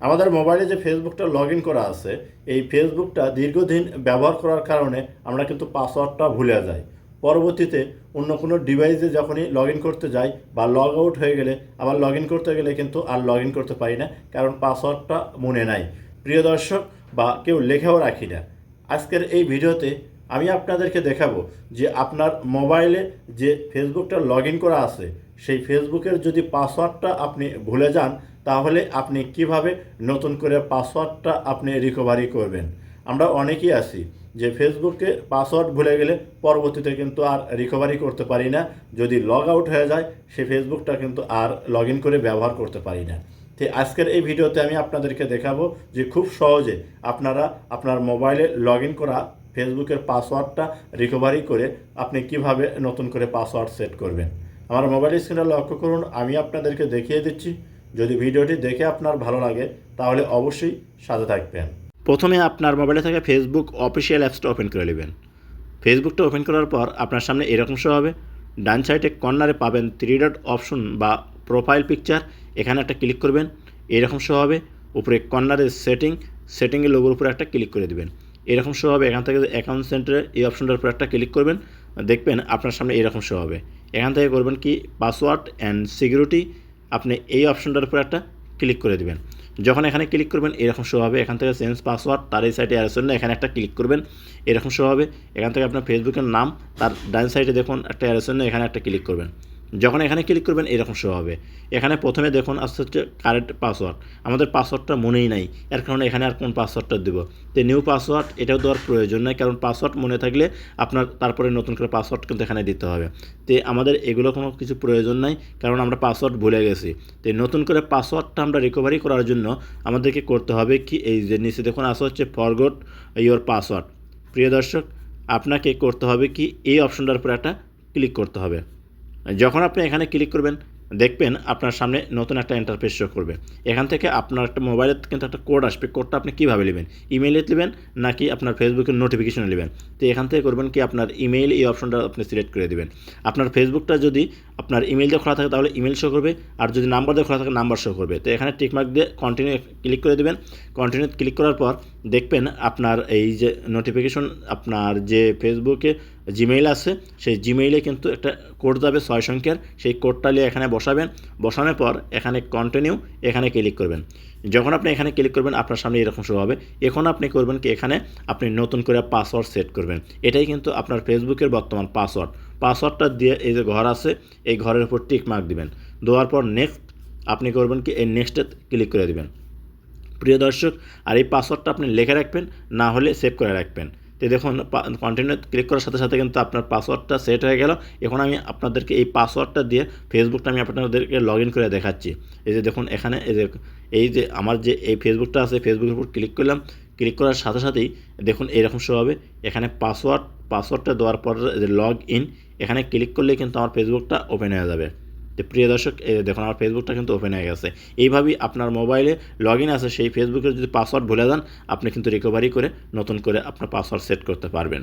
আমাদের মোবাইলে যে ফেসবুকটা লগ ইন করা আছে, এই ফেসবুকটা দীর্ঘদিন ব্যবহার করার কারণে আমরা কিন্তু পাসওয়ার্ডটা ভুলে যাই। পরবর্তীতে অন্য কোনো ডিভাইসে যখনই লগ ইন করতে যাই বা লগ আউট হয়ে গেলে, আবার লগ ইন করতে গেলে কিন্তু আর লগ ইন করতে পারি না, কারণ পাসওয়ার্ডটা মনে নাই। প্রিয় দর্শক, বা কেউ লেখেও রাখি না। আজকের এই ভিডিওতে আমি আপনাদেরকে দেখাবো যে আপনার মোবাইলে যে ফেসবুকটা লগ ইন করা আছে সেই ফেসবুকের যদি পাসওয়ার্ডটা আপনি ভুলে যান, তাহলে আপনি কীভাবে নতুন করে পাসওয়ার্ডটা আপনি রিকভারি করবেন? আমরা অনেকেই আছি যে ফেসবুকে পাসওয়ার্ড ভুলে গেলে পরবর্তীতে কিন্তু আর রিকভারি করতে পারি না। যদি লগ আউট হয়ে যায়, সেই ফেসবুকটা কিন্তু আর লগ ইন করে ব্যবহার করতে পারি না। তো আজকের এই ভিডিওতে আমি আপনাদেরকে দেখাবো যে খুব সহজে আপনারা আপনার মোবাইলে লগ ইন করা ফেসবুকের পাসওয়ার্ডটা রিকভারি করে আপনি কীভাবে নতুন করে পাসওয়ার্ড সেট করবেন। আমার মোবাইল স্ক্রিনে লক্ষ্য করুন, আমি আপনাদেরকে দেখিয়ে দিচ্ছি। যদি ভিডিওটি দেখে আপনার ভালো লাগে, তাহলে অবশ্যই সাথে থাকবেন। প্রথমে আপনার মোবাইলে থাকা ফেসবুক অফিসিয়াল অ্যাপসটা ওপেন করে নেবেন। ফেসবুকটা ওপেন করার পর আপনার সামনে এরকম শো হবে। ডান সাইডে কর্নারে পাবেন থ্রি ডট অপশন বা প্রোফাইল পিকচার এখানে একটা ক্লিক করবেন, এরকম শো হবে। উপরে কর্নারে সেটিং সেটিংয়ের লোগোর উপরে একটা ক্লিক করে দিবেন। এরকম শো হবে, এখান থেকে অ্যাকাউন্ট সেন্টারে এই অপশনটার উপর একটা ক্লিক করবেন। দেখবেন আপনার সামনে এরকম শো হবে। এখান থেকে করবেন কি? পাসওয়ার্ড অ্যান্ড সিকিউরিটি আপনি এই অপশনটার উপর একটা ক্লিক করে দেবেন। যখন এখানে ক্লিক করবেন, এরকম শো হবে। এখান থেকে চেঞ্জ পাসওয়ার্ড তার এই সাইডে অ্যারের জন্য এখানে একটা ক্লিক করবেন। এরকম শো হবে। এখান থেকে আপনার ফেসবুকের নাম, তার ডান সাইডে দেখুন, একটা অ্যারের জন্য এখানে একটা ক্লিক করবেন। যখন এখানে ক্লিক করবেন, এরকম শো হবে। এখানে প্রথমে দেখুন, আসতে হচ্ছে কারেন্ট পাসওয়ার্ড আমাদের পাসওয়ার্ডটা মনেই নাই। এর কারণে এখানে আর কোন পাসওয়ার্ডটা দেবো? তো নিউ পাসওয়ার্ড এটাও দেওয়ার প্রয়োজন নাই, কারণ পাসওয়ার্ড মনে থাকলে আপনার তারপরে নতুন করে পাসওয়ার্ড কিন্তু এখানে দিতে হবে। তো আমাদের এগুলো কোনো কিছু প্রয়োজন নাই, কারণ আমরা পাসওয়ার্ড ভুলে গেছি। তো নতুন করে পাসওয়ার্ডটা আমরা রিকভারি করার জন্য আমাদেরকে করতে হবে কি, এই যে নিচে দেখুন আসা হচ্ছে ফরগট ইওর পাসওয়ার্ড প্রিয় দর্শক, আপনাকে করতে হবে কি, এই অপশনটার উপর একটা ক্লিক করতে হবে। যখন আপনি এখানে ক্লিক করবেন, দেখবেন আপনার সামনে নতুন একটা ইন্টারফেস শো করবে। এখান থেকে আপনার একটা মোবাইলে কিন্তু একটা কোড আসবে। কোডটা আপনি কীভাবে নেবেন? ইমেইলে নেবেন নাকি আপনার ফেসবুকের নোটিফিকেশনে নেবেন? তো এখান থেকে করবেন কি, আপনার ইমেইল এই অপশনটা আপনি সিলেক্ট করে দেবেন। আপনার ফেসবুকটা যদি আপনার ইমেল দিয়ে খোলা থাকে তাহলে ইমেল শো করবে, আর যদি নাম্বার দিয়ে খোলা থাকে নাম্বার শো করবে। তো এখানে টিকমার্ক দিয়ে কন্টিনিউ ক্লিক করে দেবেন। কন্টিনিউ ক্লিক করার পর দেখবেন আপনার এই যে নোটিফিকেশন আপনার যে ফেসবুকে জিমেইল আছে, সেই জিমেইলে কিন্তু একটা কোড যাবে ছয় সংখ্যার। সেই কোডটা নিয়ে এখানে বসাবেন। বসানোর পর এখানে কন্টিনিউ এখানে ক্লিক করবেন। যখন আপনি এখানে ক্লিক করবেন, আপনার সামনে এরকম শো হবে। এখন আপনি করবেন কি, এখানে আপনি নতুন করে পাসওয়ার্ড সেট করবেন। এটাই কিন্তু আপনার ফেসবুকের বর্তমান পাসওয়ার্ড পাসওয়ার্ডটা দিয়ে এই যে ঘর আছে, এই ঘরের উপর টিক মার্ক দিবেন। দেওয়ার পর নেক্সট আপনি করবেন কি, এই নেক্সটে ক্লিক করে দিবেন। প্রিয় দর্শক, আর এই পাসওয়ার্ডটা আপনি লেখে রাখবেন, না হলে সেভ করে রাখবেন। তো দেখুন কন্টিনিউ ক্লিক করার সাথে সাথে কিন্তু আপনার পাসওয়ার্ডটা সেট হয়ে গেল। এখন আমি আপনাদেরকে এই পাসওয়ার্ডটা দিয়ে ফেসবুকটা আমি আপনাদেরকে লগ ইন করে দেখাচ্ছি। এই যে দেখুন, এখানে এই যে এই যে আমার যে এই ফেসবুকটা আছে ফেসবুকের উপর ক্লিক করলাম। ক্লিক করার সাথে সাথেই দেখুন, এরকম শো হবে। এখানে পাসওয়ার্ড পাসওয়ার্ডটা দেওয়ার পর লগ ইন এখানে ক্লিক করলে কিন্তু আমার ফেসবুকটা ওপেন হয়ে যাবে। তো প্রিয় দর্শক দেখুন আমার ফেসবুকটা কিন্তু ওপেন হয়ে গেছে। এইভাবেই আপনার মোবাইলে লগ ইন আছে, সেই ফেসবুকের যদি পাসওয়ার্ড ভুলে যান, আপনি কিন্তু রিকভারি করে নতুন করে আপনার পাসওয়ার্ড সেট করতে পারবেন।